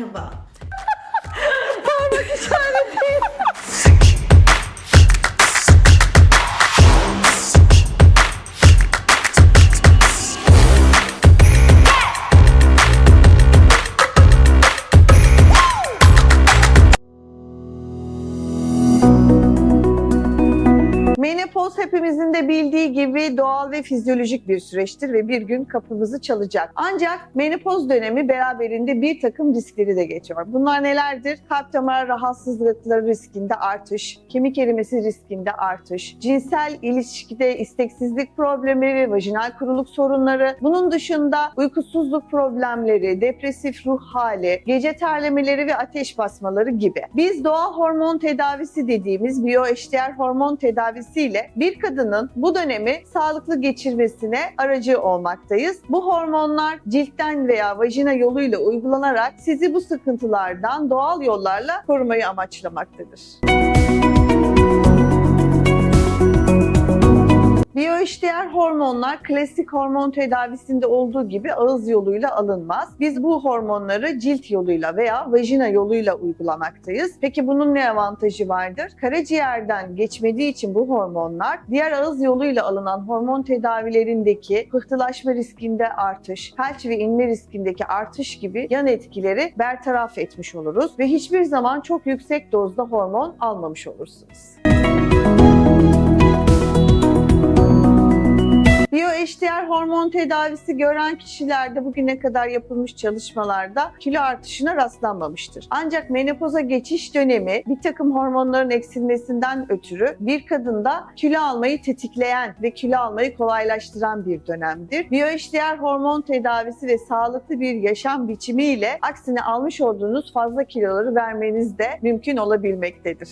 是吧？Menopoz hepimizin de bildiği gibi doğal ve fizyolojik bir süreçtir ve bir gün kapımızı çalacak. Ancak menopoz dönemi beraberinde bir takım riskleri de getiriyor. Bunlar nelerdir? Kalp damar rahatsızlıkları riskinde artış, kemik erimesi riskinde artış, cinsel ilişkide isteksizlik problemi ve vajinal kuruluk sorunları, bunun dışında uykusuzluk problemleri, depresif ruh hali, gece terlemeleri ve ateş basmaları gibi. Biz doğal hormon tedavisi dediğimiz biyoeşdeğer hormon tedavisiyle bir kadının bu dönemi sağlıklı geçirmesine aracı olmaktayız. Bu hormonlar ciltten veya vajina yoluyla uygulanarak sizi bu sıkıntılardan doğal yollarla korumayı amaçlamaktadır. Biyoeşdeğer hormonlar klasik hormon tedavisinde olduğu gibi ağız yoluyla alınmaz. Biz bu hormonları cilt yoluyla veya vajina yoluyla uygulamaktayız. Peki bunun ne avantajı vardır? Karaciğerden geçmediği için bu hormonlar diğer ağız yoluyla alınan hormon tedavilerindeki pıhtılaşma riskinde artış, felç ve inme riskindeki artış gibi yan etkileri bertaraf etmiş oluruz ve hiçbir zaman çok yüksek dozda hormon almamış olursunuz. Biyoeşdeğer tedavisi gören kişilerde bugüne kadar yapılmış çalışmalarda kilo artışına rastlanmamıştır. Ancak menopoza geçiş dönemi bir takım hormonların eksilmesinden ötürü bir kadında kilo almayı tetikleyen ve kilo almayı kolaylaştıran bir dönemdir. Biyoeşdeğer hormon tedavisi ve sağlıklı bir yaşam biçimiyle aksine almış olduğunuz fazla kiloları vermeniz de mümkün olabilmektedir.